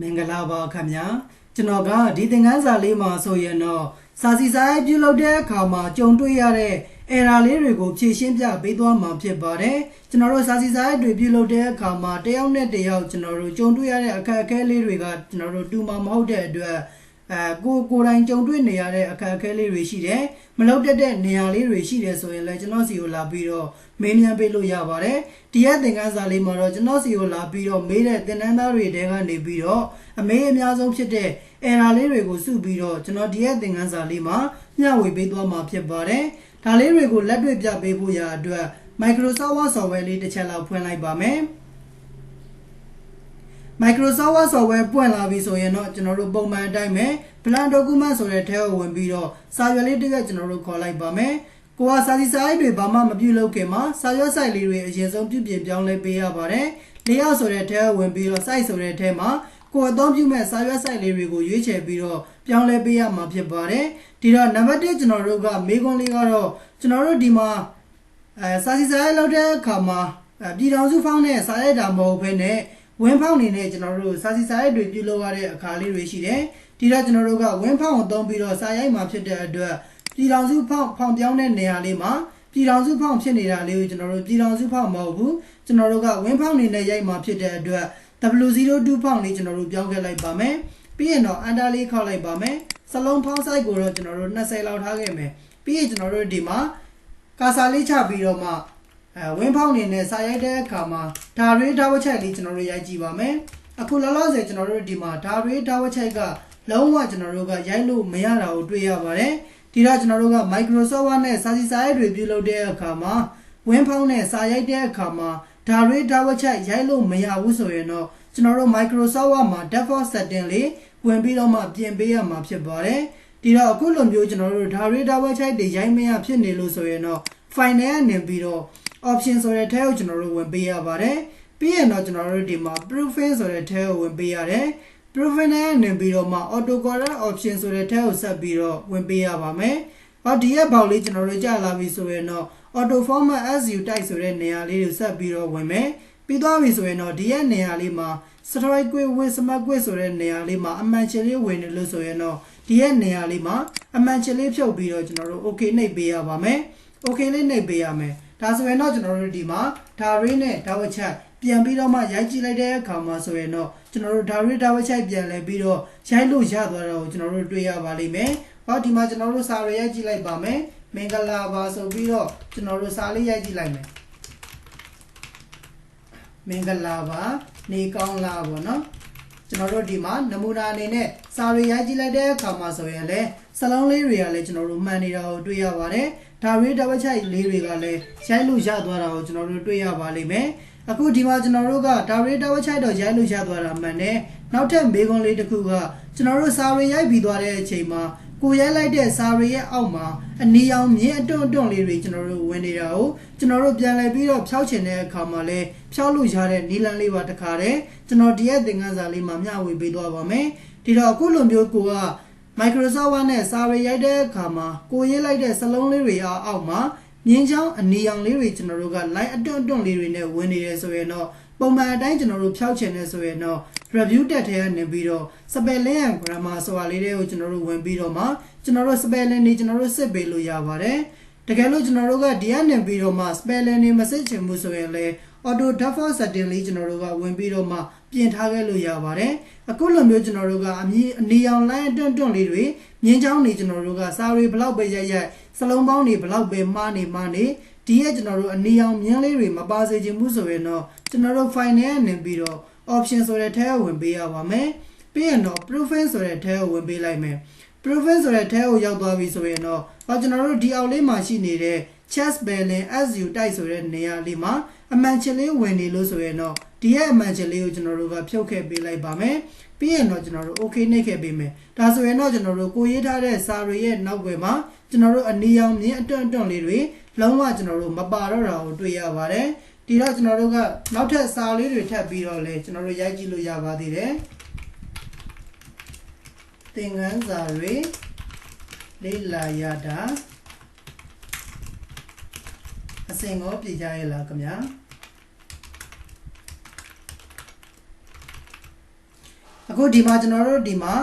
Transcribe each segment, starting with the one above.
မင်္ဂလာပါခင်ဗျာကျွန်တော်ကဒီသင်ခန်းစာလေးမှာဆိုရင်တော့စာစီစာရေးပြုလုပ်တဲ့အခါမှာကြုံတွေ့ရတဲ့ error လေးတွေကိုဖြေရှင်းပြပေးသွားမှာဖြစ်ပါတယ်ကျွန်တော်တို့စာစီစာရေးတွေပြုလုပ်တဲ့အခါမှာတယောက်နဲ့တယောက်ကျွန်တော်တို့ကြုံတွေ့ရတဲ့အခက်အခဲလေးတွေကကျွန်တော်တို့တူမှာမဟုတ်တဲ့အတွက် အဲကိုကိုယ်တိုင်ကြုံတွေ့နေရတဲ့အခက်အခဲလေးတွေရှိတယ်မလောက်တက်တဲ့နေရာလေးတွေရှိတယ်ဆိုရင်လည်းကျွန်တော်စီကိုလာပြီးတော့မေးမြန်းပေးလို့ရပါတယ်ဒီရက်သင်ခန်းစာလေးမှာတော့ကျွန်တော်စီကိုလာပြီးတော့မေးတဲ့သင်တန်းသားတွေတဲကနေပြီးတော့အမေးအများဆုံးဖြစ်တဲ့ error လေးတွေကိုစုပြီးတော့ကျွန်တော်ဒီရက်သင်ခန်းစာလေးမှာမျှဝေပေးသွားမှာဖြစ်ပါတယ်ဒါလေးတွေကိုလက်တွေ့ပြပေးဖို့ရာအတွက် Microsoft Word software လေးတစ်ချက်လောက်ဖွင့်လိုက်ပါမယ် Microsoft Word software ပွင့်လာပြီဆိုရင်တော့ကျွန်တော်တို့ပုံမှန်အတိုင်းပဲ Plan document ဆိုတဲ့ထဲကိုဝင်ပြီးတော့စာရွက်လေးတစ်ရွက်ကျွန်တော်တို့ခေါ်လိုက်ပါမယ်။ကိုကစာစီစာအိတ်တွေဘာမှမပြုလုပ်ခင်မှာစာရွက်ဆိုင်လေးတွေအရင်ဆုံးပြုပြင်ပြောင်းလဲပေးရပါတယ်။လေးရောက်ဆိုတဲ့ထဲကိုဝင်ပြီးတော့ site ဆိုတဲ့ထဲမှာကိုအသုံးပြုမဲ့စာရွက်ဆိုင်လေးတွေကိုရွေးချယ်ပြီးတော့ပြောင်းလဲပေးရမှာဖြစ်ပါတယ်။ဒီတော့နံပါတ်1ကျွန်တော်တို့ကမေးခွန်းလေးကတော့ကျွန်တော်တို့ဒီမှာအဲစာစီစာအိတ်လောက်တဲ့အခါမှာပြည်တော်စုဖောင်းတဲ့စာရိုက်တာမဟုတ်ဘဲနဲ့ ဝင်းဖောင်းနေနဲ့ကျွန်တော်တို့စာစီစာရိုက်တွေပြုလုပ်ရတဲ့အခါလေးတွေရှိတယ်ဒီတော့ကျွန်တော်တို့ကဝင်းဖောင်းကိုသုံးပြီးတော့စာရိုက်မှာဖြစ်တဲ့အတွက်ပြည်တော်စုဖောင်းဖောင်းပြောင်းတဲ့နေရာလေးမှာပြည်တော်စုဖောင်းဖြစ်နေတာလေးကိုကျွန်တော်တို့ပြည်တော်စုဖောင်းမဟုတ်ဘူးကျွန်တော်တို့ကဝင်းဖောင်းနေနဲ့ရိုက်မှာဖြစ်တဲ့အတွက် W02 ဖောင်းလေးကျွန်တော်တို့ပြောင်းခဲ့လိုက်ပါမယ်ပြီးရင်တော့ under လေးခောက်လိုက်ပါမယ်စလုံးဖောင်း size ကိုတော့ကျွန်တော်တို့20လောက်ထားခဲ့မယ်ပြီးရင်ကျွန်တော်တို့ဒီမှာကာစာလေးချပြီးတော့မှ အဲဝင်းဖောင်းနေနဲ့စာရိုက်တဲ့အခါမှာဒါရေးဓာတ်ဝက်ချက်လေးကျွန်တော်တို့ရိုက်ကြည့်ပါမယ်အခုလောလောဆယ်ကျွန်တော်တို့ဒီမှာဒါရေးဓာတ်ဝက်ချက်ကလုံးဝကျွန်တော်တို့ကရိုက်လို့မရတာကိုတွေ့ရပါတယ်ဒီတော့ကျွန်တော်တို့က Microsoft Word နဲ့စာစီစာရိုက်တွေပြုလုပ်တဲ့အခါမှာဝင်းဖောင်းနဲ့စာရိုက်တဲ့အခါမှာဒါရေးဓာတ်ဝက်ချက်ရိုက်လို့မရဘူးဆိုရင်တော့ကျွန်တော်တို့ Microsoft Word မှာ default setting လေးဝင်ပြီးတော့မှပြင်ပေးရမှာဖြစ်ပါတယ်ဒီတော့အခုလိုမျိုးကျွန်တော်တို့ဒါရေးဓာတ်ဝက်ချက်တွေရိုက်မရဖြစ်နေလို့ဆိုရင်တော့ file နဲ့နေပြီးတော့ option ဆိုတဲ့ထဲကိုကျွန်တော်တို့ဝင်ပေးရပါတယ်ပြီးရင်တော့ကျွန်တော်တို့ဒီမှာ proofing ဆိုတဲ့ထဲကိုဝင်ပေးရတယ် proofing နဲ့နေပြီးတော့မှ auto correct option ဆိုတဲ့ထဲကိုဆက်ပြီးတော့ဝင်ပေးရပါမယ်ဟောဒီရဲ့ဘောက်လေးကျွန်တော်တို့ကြာလာပြီဆိုရင်တော့ auto format as you type ဆိုတဲ့နေရာလေးကိုဆက်ပြီးတော့ဝင်မယ်ပြီးသွားပြီဆိုရင်တော့ဒီရဲ့နေရာလေးမှာ strike quit with smart quit ဆိုတဲ့နေရာလေးမှာအမှန်ချင်လေးဝင်နေလို့ဆိုရင်တော့ဒီရဲ့နေရာလေးမှာအမှန်ချင်လေးဖြုတ်ပြီးတော့ကျွန်တော်တို့ okay နှိပ်ပေးရပါမယ် okay လေးနှိပ်ပေးရမယ် ဒါဆိုရင်တော့ကျွန်တော်တို့ဒီမှာဒါရေးနဲ့ဒါဝချက်ပြန်ပြီးတော့မှရိုက်ကြည့်လိုက်တဲ့အခါမှာဆိုရင်တော့ကျွန်တော်တို့ဒါရေးဒါဝချက်ပြန်လဲပြီးတော့ရိုက်လို့ရသွားတာကိုကျွန်တော်တို့တွေ့ရပါလိမ့်မယ်။ဟောဒီမှာကျွန်တော်တို့စာရေးရိုက်ကြည့်လိုက်ပါမယ်။မင်္ဂလာပါဆိုပြီးတော့ကျွန်တော်တို့စာလေးရိုက်ကြည့်လိုက်မယ်။မင်္ဂလာပါနေကောင်းလားပေါ့နော်။ ကျွန်တော်တို့ဒီမှာနမူနာအနေနဲ့စာရေးရိုက်ကြည့်လိုက်တဲ့အခါမှာဆိုရင်လည်းစလုံးလေးတွေကလည်းကျွန်တော်တို့မှန်နေတာကိုတွေ့ရပါတယ်။ဒါရေးတဝက်ချိုက်လေးတွေကလည်းရိုက်လို့ရသွားတာကိုကျွန်တော်တို့တွေ့ရပါလိမ့်မယ်။အခုဒီမှာကျွန်တော်တို့ကဒါရေးတဝက်ချိုက်တော့ရိုက်လို့ရသွားတာမှန်တယ်။နောက်ထပ်မေးခွန်းလေးတစ်ခုကကျွန်တော်တို့စာရေးရိုက်ပြီးသွားတဲ့အချိန်မှာ ကိုရိုက်လိုက်တဲ့စာရီရဲ့အောက်မှာအနီရောင်မြင်းအတွန့်အတွန့်လေးတွေကျွန်တော်တို့ဝင်နေတာကိုကျွန်တော်တို့ပြန်လည်ပြီးတော့ဖြောက်ချင်တဲ့အခါမှာလည်းဖြောက်လို့ရတဲ့နီလန်လေးပါတခါတည်းကျွန်တော်ဒီရဲ့သင်ခန်းစာလေးမှာမျှဝေပေးသွားပါမယ်ဒီတော့အခုလိုမျိုးကိုက Microsoft Word နဲ့စာရီရိုက်တဲ့အခါမှာကိုရေးလိုက်တဲ့စလုံးလေးတွေအောက်မှာမြင်းချောင်းအနီရောင်လေးတွေကျွန်တော်တို့က line အတွန့်အတွန့်လေးတွေနဲ့ဝင်နေတယ်ဆိုရင်တော့ပုံမှန်အတိုင်းကျွန်တော်တို့ဖြောက်ချင်နေဆိုရင်တော့ review တက်ထဲကနေပြီးတော့ spelling and grammar ဆိုတာလေးတွေကိုကျွန်တော်တို့ဝင်ပြီးတော့မှကျွန်တော်တို့ spelling တွေကျွန်တော်တို့စစ်ပေးလို့ရပါတယ်တကယ်လို့ကျွန်တော်တို့ကဒီကနေပြီးတော့မှ spelling တွေမစစ်ချင်ဘူးဆိုရင်လည်း auto default setting လေးကျွန်တော်တို့ကဝင်ပြီးတော့မှပြင်ထားခဲ့လို့ရပါတယ်အခုလိုမျိုးကျွန်တော်တို့ကအမီအနီအောင် line တွန့်တွန့်လေးတွေမြင်းချောင်းနေကျွန်တော်တို့ကစာရီဘလောက်ပဲရိုက်ရိုက်စလုံးပေါင်းတွေဘလောက်ပဲမှားနေမှားနေဒီရဲ့ကျွန်တော်တို့အနီအောင်မြင်းလေးတွေမပါစေချင်ဘူးဆိုရင်တော့ကျွန်တော်တို့ file နဲ့နေပြီးတော့ option ဆိုတဲ့ထဲကိုဝင်ပေးရပါမယ်ပြီးရင်တော့ profile ဆိုတဲ့ထဲကိုဝင်ပေးလိုက်မယ် profile ဆိုတဲ့ထဲကိုရောက်သွားပြီဆိုရင်တော့ဟောကျွန်တော်တို့ဒီအောက်လေးမှာရှိနေတဲ့ chest spelling as you type ဆိုတဲ့နေရာလေးမှာအမှန်ချင်လေးဝင်နေလို့ဆိုရင်တော့ဒီရဲ့အမှန်ချင်လေးကိုကျွန်တော်တို့ကဖြုတ်ခဲ့ပေးလိုက်ပါမယ်ပြီးရင်တော့ကျွန်တော်တို့ okay နှိပ်ခဲ့ပေးမယ်ဒါဆိုရင်တော့ကျွန်တော်တို့ကိုရေးထားတဲ့စာရီရဲ့နောက်ွယ်မှာကျွန်တော်တို့အနီရောင်မြင်းအတွန့်အတွန့်လေးတွေလုံးဝကျွန်တော်တို့မပါတော့တာကိုတွေ့ရပါတယ် ဒီတော့ကျွန်တော်တို့ကနောက်ထပ်စာလေးတွေထပ်ပြီးတော့လေကျွန်တော်တို့ရိုက်ကြည့်လို့ရပါသေးတယ်သင်ခန်းစာတွေလေ့လာရတာအစင်ကိုပြည်ကြရလားခင်ဗျာအခုဒီမှာကျွန်တော်တို့ဒီမှာ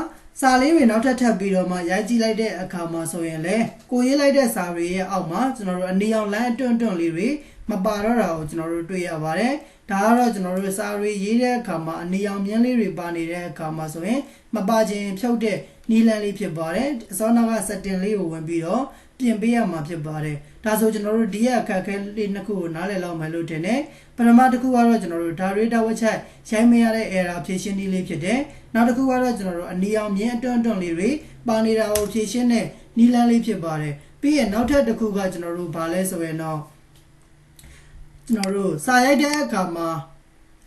စာလေးတွေနောက်ထပ်ထပ်ပြီးတော့မှရိုက်ကြည့်လိုက်တဲ့အခါမှာဆိုရင်လေကိုရေးလိုက်တဲ့စာတွေရဲ့အောက်မှာကျွန်တော်တို့အနီအောင်လမ်းအတွန့်အတွန့်လေးတွေ မပါတော့တာကိုကျွန်တော်တို့တွေ့ရပါတယ်ဒါကတော့ကျွန်တော်တို့စာတွေရေးတဲ့အခါမှာအနီအောင်မြင်းလေးတွေပါနေတဲ့အခါမှာဆိုရင်မပါခြင်းဖြုတ်တဲ့နီလန်လေးဖြစ်ပါတယ်အစောနောက်က setting လေးကိုဝင်ပြီးတော့ပြင်ပေးရမှာဖြစ်ပါတယ်ဒါဆိုကျွန်တော်တို့ဒီရဲ့အခက်အခဲလေးနှစ်ခုကိုနားလည်လောက်မယ်လို့ထင်တယ်ပထမတစ်ခုကတော့ကျွန်တော်တို့ data website ရိုင်းမရတဲ့ error ဖြည့်ရှင်းနည်းလေးဖြစ်တယ်နောက်တစ်ခုကတော့ကျွန်တော်တို့အနီအောင်မြင်အတွန်းအတွန်းလေးတွေပါနေတာကိုဖြည့်ရှင်းတဲ့နည်းလမ်းလေးဖြစ်ပါတယ်ပြီးရင်နောက်ထပ်တစ်ခုကကျွန်တော်တို့ဗာလဲဆိုရင်တော့ ကျွန်တော်တို့စာရိုက်တဲ့အခါမှာ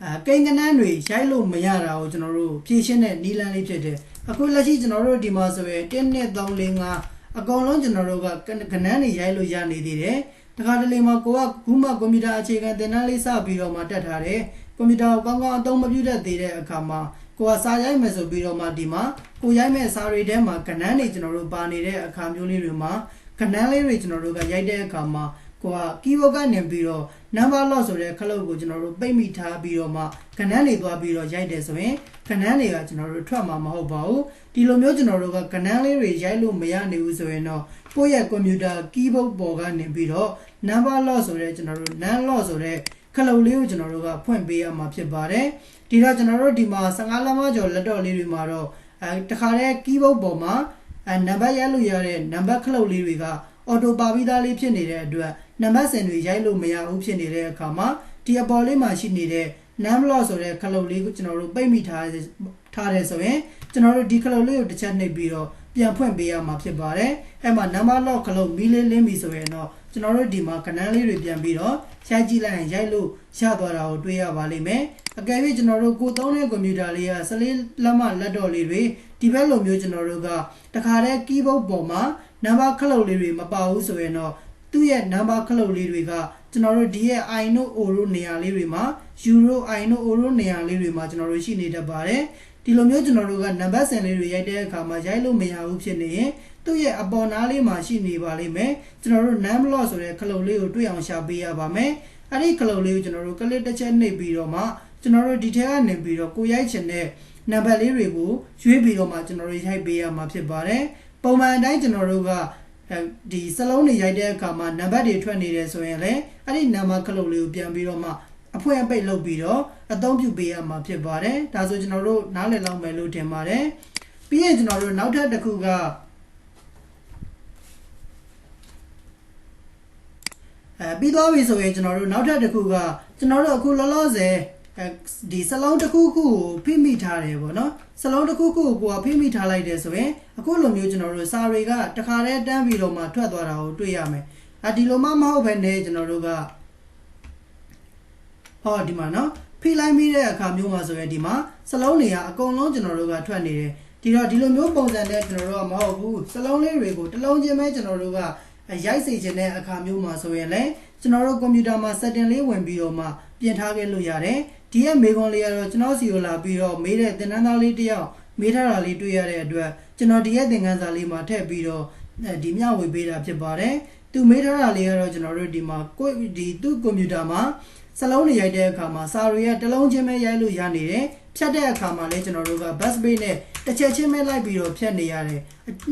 အဲကိန်းကနန်းတွေရိုက်လို့မရတာကိုကျွန်တော်တို့ဖြည့်ရှင်းတဲ့နည်းလမ်းလေးဖြစ်တယ်အခုလက်ရှိကျွန်တော်တို့ဒီမှာဆိုရင်1 2 3 4 5အကောင်လုံးကျွန်တော်တို့ကကနန်းတွေရိုက်လို့ရနေသေးတယ်တခါတလေမှာကိုကခုမှကွန်ပျူတာအခြေခံသင်တန်းလေးစပြီးတော့မှတက်ထားတယ်ကွန်ပျူတာကိုကောင်းကောင်းအသုံးမပြုတတ်သေးတဲ့အခါမှာကိုကစာရိုက်မယ်ဆိုပြီးတော့မှဒီမှာကိုရိုက်မဲ့စာတွေထဲမှာကနန်းတွေကျွန်တော်တို့ပါနေတဲ့အခါမျိုးလေးတွေမှာကနန်းလေးတွေကျွန်တော်တို့ကရိုက်တဲ့အခါမှာ ကိုက keyboard ကနေပြီးတော့ number lock ဆိုတဲ့ခလုတ်ကိုကျွန်တော်တို့ပိတ်မိထားပြီးတော့မှကနန်းတွေသွားပြီးတော့ရိုက်တယ်ဆိုရင်ကနန်းတွေကကျွန်တော်တို့ထွက်မှာမဟုတ်ပါဘူးဒီလိုမျိုးကျွန်တော်တို့ကကနန်းလေးတွေရိုက်လို့မရနိုင်ဘူးဆိုရင်တော့ကိုယ့်ရဲ့ကွန်ပျူတာ keyboard ပေါ်ကနေပြီးတော့ number lock ဆိုတဲ့ကျွန်တော်တို့ non lock ဆိုတဲ့ခလုတ်လေးကိုကျွန်တော်တို့ကဖွင့်ပေးရမှာဖြစ်ပါတယ်ဒီတော့ကျွန်တော်တို့ဒီမှာ15လက်မကျော်လက်တော့လေးတွေမှာတော့အဲတခါတည်း keyboard ပေါ်မှာအဲနံပါတ်ရိုက်လို့ရတဲ့နံပါတ်ခလုတ်လေးတွေကအော်တိုပါပြီးသားလေးဖြစ်နေတဲ့အတွက်နံပါတ်စင်တွေရိုက်လို့မရဘူးဖြစ်နေတဲ့အခါမှာဒီအပေါ်လေးမှာရှိနေတဲ့ name lock ဆိုတဲ့ခလုတ်လေးကိုကျွန်တော်တို့ပိတ်မိထားထားတယ်ဆိုရင်ကျွန်တော်တို့ဒီခလုတ်လေးကိုတစ်ချက်နှိပ်ပြီးတော့ပြန်ဖွင့်ပေးရမှာဖြစ်ပါတယ်အဲ့မှာ number lock ခလုတ်မီးလေးလင်းပြီဆိုရင်တော့ကျွန်တော်တို့ဒီမှာကနန်းလေးတွေပြန်ပြီးတော့ရိုက်ကြည့်လိုက်ရင်ရိုက်လို့ရသွားတာကိုတွေ့ရပါလိမ့်မယ်အကယ်၍ကျွန်တော်တို့ကိုသုံးတဲ့ကွန်ပျူတာလေးကစလေးလက်မလက်တော့လေးတွေဒီဘက်လိုမျိုးကျွန်တော်တို့ကတခါတည်း keyboard ပေါ်မှာ number ခလုတ်လေးတွေမပါဘူးဆိုရင်တော့သူ့ရဲ့ number ခလုတ်လေးတွေကကျွန်တော်တို့ဒီရဲ့ i တို့ o တို့နေရာလေးတွေမှာ euro i တို့ o တို့နေရာလေးတွေမှာကျွန်တော်တို့ရှိနေတတ်ပါတယ်ဒီလိုမျိုးကျွန်တော်တို့ကနံပါတ်စင်လေးတွေရိုက်တဲ့အခါမှာရိုက်လို့မရဘူးဖြစ်နေရင်သူ့ရဲ့အပေါ်နားလေးမှာရှိနေပါလိမ့်မယ်ကျွန်တော်တို့ name lock ဆိုတဲ့ခလုတ်လေးကိုတွေ့အောင်ရှာပေးရပါမယ်အဲ့ဒီခလုတ်လေးကိုကျွန်တော်တို့ကလစ်တစ်ချက်နှိပ်ပြီးတော့မှကျွန်တော်တို့ဒီထဲကနေပြီးတော့ကိုရိုက်ချင်တဲ့နံပါတ်လေးတွေကိုရွေးပြီးတော့မှကျွန်တော်တို့ရိုက်ပေးရမှာဖြစ်ပါတယ် ပုံမှန်အတိုင်းကျွန်တော်တို့ကဒီစလုံးတွေရိုက်တဲ့အခါမှာနံပါတ်တွေထွက်နေတယ်ဆိုရင်လည်းအဲ့ဒီနံပါတ်ခလုတ်လေးကိုပြန်ပြီးတော့မှအဖွင့်အပိတ်လုပ်ပြီးတော့အသုံးပြုပေးရမှာဖြစ်ပါတယ်ဒါဆိုကျွန်တော်တို့နားလည်လောက်မယ်လို့ထင်ပါတယ်ပြီးရင်ကျွန်တော်တို့နောက်ထပ်တစ်ခုကအဲပြီးသွားပြီဆိုရင်ကျွန်တော်တို့နောက်ထပ်တစ်ခုကကျွန်တော်တို့အခုလောလောဆယ် ဒီစလုံးတစ်ခုခုကိုဖိမိထားတယ်ပေါ့နော်စလုံးတစ်ခုခုကိုကိုကဖိမိထားလိုက်တယ်ဆိုရင်အခုလိုမျိုးကျွန်တော်တို့စာတွေကတခါတည်းတန်းပြီးတော့မှထွက်သွားတာကိုတွေ့ရမယ်အဒီလိုမှမဟုတ်ဘဲနဲ့ကျွန်တော်တို့ကဟောဒီမှာနော်ဖိလိုက်မိတဲ့အခါမျိုးမှာဆိုရင်ဒီမှာစလုံးတွေကအကုန်လုံးကျွန်တော်တို့ကထွက်နေတယ်ဒီတော့ဒီလိုမျိုးပုံစံနဲ့ကျွန်တော်တို့ကမဟုတ်ဘူးစလုံးလေးတွေကိုတစ်လုံးချင်းပဲကျွန်တော်တို့က ရိုက်စေခြင်းတဲ့အခါမျိုးမှာဆိုရင်လည်းကျွန်တော်တို့ကွန်ပျူတာမှာ setting လေးဝင်ပြီးတော့မှပြင်ထားခဲ့လို့ရတယ်ဒီရဲ့မေကွန်လေးကတော့ကျွန်တော်စီကိုလာပြီးတော့မေးတဲ့သင်တန်းသားလေးတယောက်မေးထားတာလေးတွေ့ရတဲ့အတွက်ကျွန်တော်ဒီရဲ့သင်ခန်းစာလေးမှာထည့်ပြီးတော့ဒီမျှဝေပေးတာဖြစ်ပါတယ်သူမေးထားတာလေးကတော့ကျွန်တော်တို့ဒီမှာကိုဒီသူ့ကွန်ပျူတာမှာစလုံးတွေရိုက်တဲ့အခါမှာစာတွေရဲ့တစ်လုံးချင်းပဲရိုက်လို့ရနေတယ်ဖြတ်တဲ့အခါမှာလည်းကျွန်တော်တို့က bus bay နဲ့တစ်ချက်ချင်းပဲလိုက်ပြီးတော့ဖြတ်နေရတယ်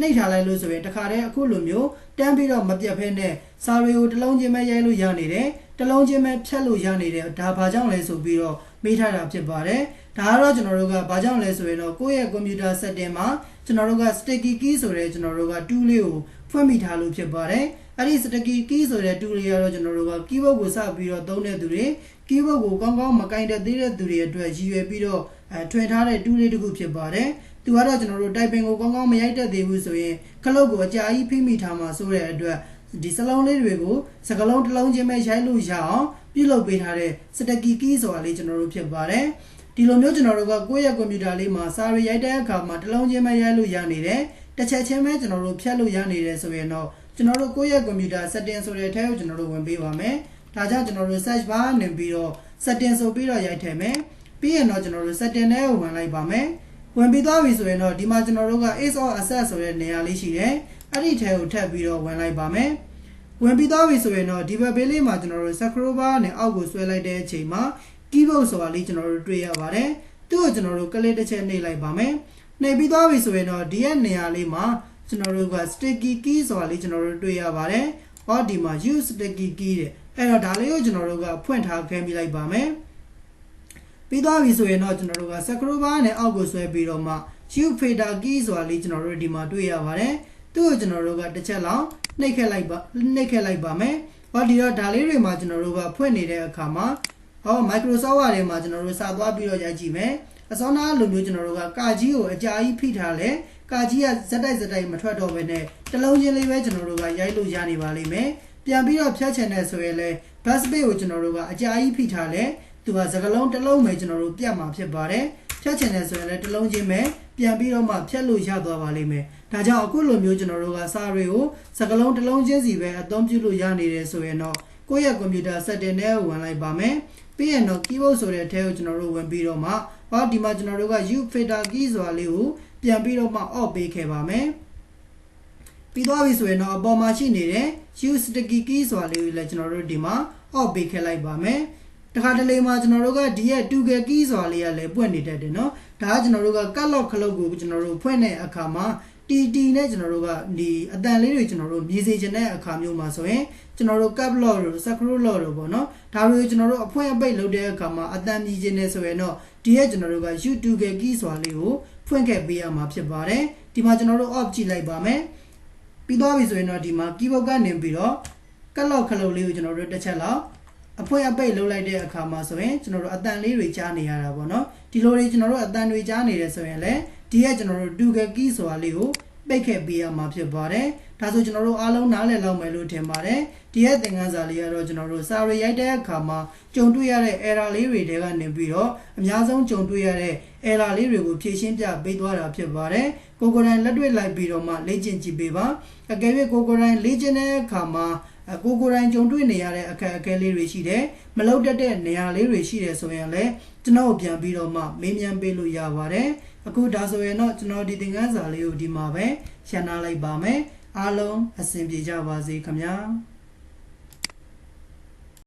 နှိပ်ထားလိုက်လို့ဆိုရင်တခါတည်းအခုလိုမျိုး တန်းပြီးတော့မပြတ်ဖဲနဲ့စာတွေကိုတစ်လုံးချင်းပဲရိုက်လို့ရနေတယ်တစ်လုံးချင်းပဲဖြတ်လို့ရနေတယ်ဒါဘာကြောင့်လဲဆိုပြီးတော့မေးထားတာဖြစ်ပါတယ်ဒါကတော့ကျွန်တော်တို့ကဘာကြောင့်လဲဆိုရင်တော့ကိုယ့်ရဲ့ကွန်ပျူတာ setting မှာကျွန်တော်တို့က sticky key ဆိုတဲ့ကျွန်တော်တို့က tool လေးကိုဖွင့်မိထားလို့ဖြစ်ပါတယ်အဲ့ဒီ sticky key ဆိုတဲ့ tool လေးကတော့ကျွန်တော်တို့က keyboard ကိုစပြီးတော့သုံးတဲ့သူတွေ keyboard ကိုကောင်းကောင်းမကင်တဲ့သေးတဲ့သူတွေအတွက်ရည်ရွယ်ပြီးတော့အဲထွင်ထားတဲ့ tool လေးတစ်ခုဖြစ်ပါတယ် သူကတော့ကျွန်တော်တို့ typing ကိုကောင်းကောင်းမရိုက်တတ်သေးဘူးဆိုရင်ခလုတ်ကိုအကြာကြီးဖိမိထားမှာဆိုတဲ့အတွက်ဒီစလုံးလေးတွေကိုစကလုံးတစ်လုံးချင်းပဲရိုက်လို့ရအောင်ပြုလုပ်ပေးထားတဲ့ sticky key ဆိုတာလေးကျွန်တော်တို့ဖြစ်ပါတယ်ဒီလိုမျိုးကျွန်တော်တို့ကကိုယ့်ရဲ့ကွန်ပျူတာလေးမှာစာရီရိုက်တဲ့အခါမှာတစ်လုံးချင်းပဲရိုက်လို့ရနေတယ်တစ်ချက်ချင်းပဲကျွန်တော်တို့ဖြတ်လို့ရနေတယ်ဆိုရင်တော့ကျွန်တော်တို့ကိုယ့်ရဲ့ကွန်ပျူတာ setting ဆိုတဲ့အထဲကိုကျွန်တော်တို့ဝင်ပေးပါမယ်ဒါကြောင့်ကျွန်တော်တို့ search bar နေပြီးတော့ setting ဆိုပြီးတော့ရိုက်ထည့်မယ်ပြီးရင်တော့ကျွန်တော်တို့ setting ထဲကိုဝင်လိုက်ပါမယ် ဝင်ပြီးသွားပြီဆိုရင်တော့ဒီမှာကျွန်တော်တို့က is or access ဆိုတဲ့နေရာလေးရှိတယ်အဲ့ဒီထဲကိုထပ်ပြီးတော့ဝင်လိုက်ပါမယ်ဝင်ပြီးသွားပြီဆိုရင်တော့ဒီဘက်ဘေးလေးမှာကျွန်တော်တို့ scroll bar နဲ့အောက်ကိုဆွဲလိုက်တဲ့အချိန်မှာ keyboard ဆိုတာလေးကျွန်တော်တို့တွေ့ရပါတယ်သူ့ကိုကျွန်တော်တို့ကလစ်တစ်ချက်နှိပ်လိုက်ပါမယ်နှိပ်ပြီးသွားပြီဆိုရင်တော့ဒီရဲ့နေရာလေးမှာကျွန်တော်တို့က sticky key ဆိုတာလေးကျွန်တော်တို့တွေ့ရပါတယ်ဟောဒီမှာ use sticky key တဲ့အဲ့တော့ဒါလေးကိုကျွန်တော်တို့ကဖွင့်ထားခဲ့မိလိုက်ပါမယ် ပြီးသွားပြီဆိုရင်တော့ကျွန်တော်တို့က scroll bar နဲ့အောက်ကိုဆွဲပြီးတော့မှ use fader key ဆိုတာလေးကျွန်တော်တို့ဒီမှာတွေ့ရပါတယ်သူ့ကိုကျွန်တော်တို့ကတစ်ချက်လောက်နှိပ်ခဲ့လိုက်ပါနှိပ်ခဲ့လိုက်ပါမယ်ဟောဒီတော့ဒါလေးတွေမှာကျွန်တော်တို့ကဖွင့်နေတဲ့အခါမှာဟော Microsoft Word ထဲမှာကျွန်တော်တို့စာသွားပြီးတော့ရိုက်ကြည့်မယ်အစောနာလိုမျိုးကျွန်တော်တို့ကကာကြီးကိုအကြာကြီးဖိထားလဲကာကြီးကဇက်တိုက်ဇက်တိုက်မထွက်တော့ဘဲနဲ့တလုံးချင်းလေးပဲကျွန်တော်တို့ကရိုက်လို့ရနေပါလိမ့်မယ်ပြန်ပြီးတော့ဖြတ်ချင်တဲ့ဆိုရင်လဲ bus space ကိုကျွန်တော်တို့ကအကြာကြီးဖိထားလဲ သူကစကလုံးတစ်လုံးပဲကျွန်တော်တို့ပြတ်မှာဖြစ်ပါတယ်ဖြတ်ချင်တဲ့ဆိုရင်လဲတစ်လုံးချင်းပဲပြန်ပြီးတော့မှဖြတ်လို့ရသွားပါလိမ့်မယ်ဒါကြောင့်အခုလိုမျိုးကျွန်တော်တို့ကစာတွေကိုစကလုံးတစ်လုံးချင်းစီပဲအသုံးပြုလို့ရနေတယ်ဆိုရင်တော့ကိုယ့်ရဲ့ကွန်ပျူတာ setting ထဲကိုဝင်လိုက်ပါမယ်ပြီးရင်တော့ keyboard ဆိုတဲ့အထဲကိုကျွန်တော်တို့ဝင်ပြီးတော့မှဟောဒီမှာကျွန်တော်တို့က use filter key ဆိုတာလေးကိုပြန်ပြီးတော့မှ off ပေးခဲ့ပါမယ်ပြီးသွားပြီဆိုရင်တော့အပေါ်မှာရှိနေတဲ့ use sticky key ဆိုတာလေးကိုလည်းကျွန်တော်တို့ဒီမှာ off ပေးခဲ့လိုက်ပါမယ် တခါတလေမှာကျွန်တော်တို့ကဒီရဲ့ toggle key ဆိုတာလေးကလည်းပွင့်နေတတ်တယ်နော်ဒါကကျွန်တော်တို့က cut lock ခလုတ်ကိုကျွန်တော်တို့ဖွင့်တဲ့အခါမှာ TT နဲ့ကျွန်တော်တို့ကဒီအတန်လေးတွေကျွန်တော်တို့မြည်စေချင်တဲ့အခါမျိုးမှာဆိုရင်ကျွန်တော်တို့ cap lock တို့ sacro lock တို့ပေါ့နော်ဒါတွေကိုကျွန်တော်တို့အဖွင့်အပိတ်လုပ်တဲ့အခါမှာအတန်မြည်ချင်နေဆိုရင်တော့ဒီရဲ့ကျွန်တော်တို့က YouTube key ဆိုတာလေးကိုဖွင့်ခဲ့ပေးရမှာဖြစ်ပါတယ်ဒီမှာကျွန်တော်တို့ off ကြည့်လိုက်ပါမယ်ပြီးသွားပြီဆိုရင်တော့ဒီမှာ keyboard ကနေပြီးတော့ cap lock ခလုတ်လေးကိုကျွန်တော်တို့တစ်ချက်လောက် အဖွင့်အပိတ်လုပ်လိုက်တဲ့အခါမှာဆိုရင်ကျွန်တော်တို့အတန်လေးတွေကြားနေရတာပေါ့နော်ဒီလိုတွေကျွန်တော်တို့အတန်တွေကြားနေတယ်ဆိုရင်လည်းဒီရဲ့ကျွန်တော်တို့ Google Key ဆိုတာလေးကိုပိတ်ခဲ့ပေးရမှာဖြစ်ပါတယ်ဒါဆိုကျွန်တော်တို့အားလုံးနားလည်လောက်မယ်လို့ထင်ပါတယ်ဒီရဲ့သင်ခန်းစာလေးကတော့ကျွန်တော်တို့စာရီရိုက်တဲ့အခါမှာကြုံတွေ့ရတဲ့ error လေးတွေတဲကနေပြီးတော့အများဆုံးကြုံတွေ့ရတဲ့ error လေးတွေကိုဖြေရှင်းပြပေးသွားတာဖြစ်ပါတယ်ကိုကိုယ်တိုင်လက်တွေ့လိုက်ပြီးတော့မှလေ့ကျင့်ကြည့်ပေးပါအကယ်၍ကိုကိုယ်တိုင်လေ့ကျင့်တဲ့အခါမှာအ ကိုကိုယ်တိုင်ကြုံတွေ့နေရတဲ့အခက်အခဲလေးတွေရှိတယ်မလောက်တတ်တဲ့နေရာလေးတွေရှိတယ်ဆိုရင်လည်းကျွန်တော်ပြန်ပြီးတော့မှမေးမြန်းပေးလို့ရပါတယ်အခုဒါဆိုရင်တော့ကျွန်တော်ဒီသင်ခန်းစာလေးကိုဒီမှာပဲရှင်းနာလိုက်ပါမယ်အားလုံးအဆင်ပြေကြပါစေခင်ဗျာ